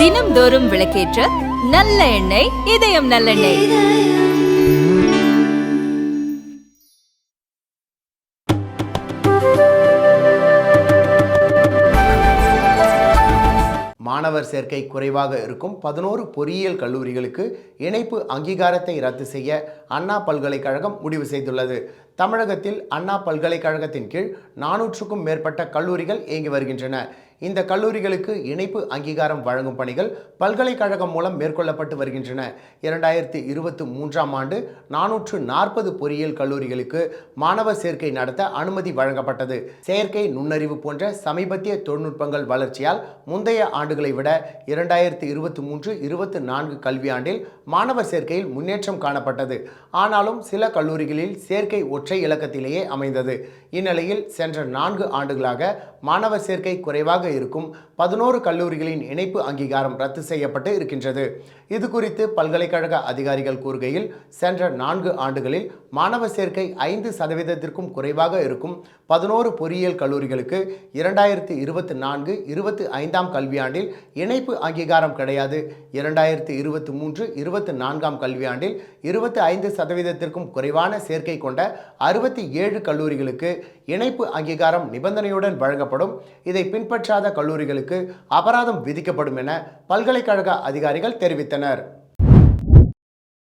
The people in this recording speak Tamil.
தினம்தோறும் விளக்கேற்ற நல்ல எண்ணெய் இதயம் நல்லெண்ணெய் மாணவர் சேர்க்கை குறைவாக இருக்கும் பதினோரு பொறியியல் கல்லூரிகளுக்கு இணைப்பு அங்கீகாரத்தை ரத்து செய்ய அண்ணா பல்கலைக்கழகம் முடிவு செய்துள்ளது. தமிழகத்தில் அண்ணா பல்கலைக்கழகத்தின் கீழ் நானூற்றுக்கும் மேற்பட்ட கல்லூரிகள் இயங்கி வருகின்றன. இந்த கல்லூரிகளுக்கு இணைப்பு அங்கீகாரம் வழங்கும் பணிகள் பல்கலைக்கழகம் மூலம் மேற்கொள்ளப்பட்டு வருகின்றன. இரண்டாயிரத்தி இருபத்தி மூன்றாம் ஆண்டு நானூற்று நாற்பது பொறியியல் கல்லூரிகளுக்கு மாணவர் சேர்க்கை நடத்த அனுமதி வழங்கப்பட்டது. செயற்கை நுண்ணறிவு போன்ற சமீபத்திய தொழில்நுட்பங்கள் வளர்ச்சியால் முந்தைய ஆண்டுகளை விட இரண்டாயிரத்தி இருபத்தி மூன்று இருபத்தி நான்கு கல்வியாண்டில் மாணவர் சேர்க்கையில் முன்னேற்றம் காணப்பட்டது. ஆனாலும் சில கல்லூரிகளில் சேர்க்கை ஒற்றை இலக்கத்திலேயே அமைந்தது. இந்நிலையில் சென்ற நான்கு ஆண்டுகளாக மாணவர் சேர்க்கை குறைவாக இருக்கும் பதினோரு கல்லூரிகளின் இணைப்பு அங்கீகாரம் ரத்து செய்யப்பட்டு இருக்கின்றது. இது குறித்து பல்கலைக்கழக அதிகாரிகள் கூறுகையில் சென்ற நான்கு ஆண்டுகளில் மாணவர் சேர்க்கை ஐந்து சதவீதத்திற்கும் குறைவாக இருக்கும் பதினோரு பொறியியல் கல்லூரிகளுக்கு இரண்டாயிரத்தி இருபத்தி நான்கு இருபத்தி ஐந்தாம் கல்வியாண்டில் இணைப்பு அங்கீகாரம் கிடையாது. இரண்டாயிரத்தி இருபத்தி மூன்று இருபத்தி நான்காம் கல்வியாண்டில் இருபத்தி ஐந்து சதவீதத்திற்கும் குறைவான சேர்க்கை கொண்ட அறுபத்தி ஏழு கல்லூரிகளுக்கு இணைப்பு அங்கீகாரம் நிபந்தனையுடன் வழங்கப்படும். இதை பின்பற்றாத கல்லூரிகளுக்கு அபராதம் விதிக்கப்படும் என பல்கலைக்கழக அதிகாரிகள் தெரிவித்தனர்.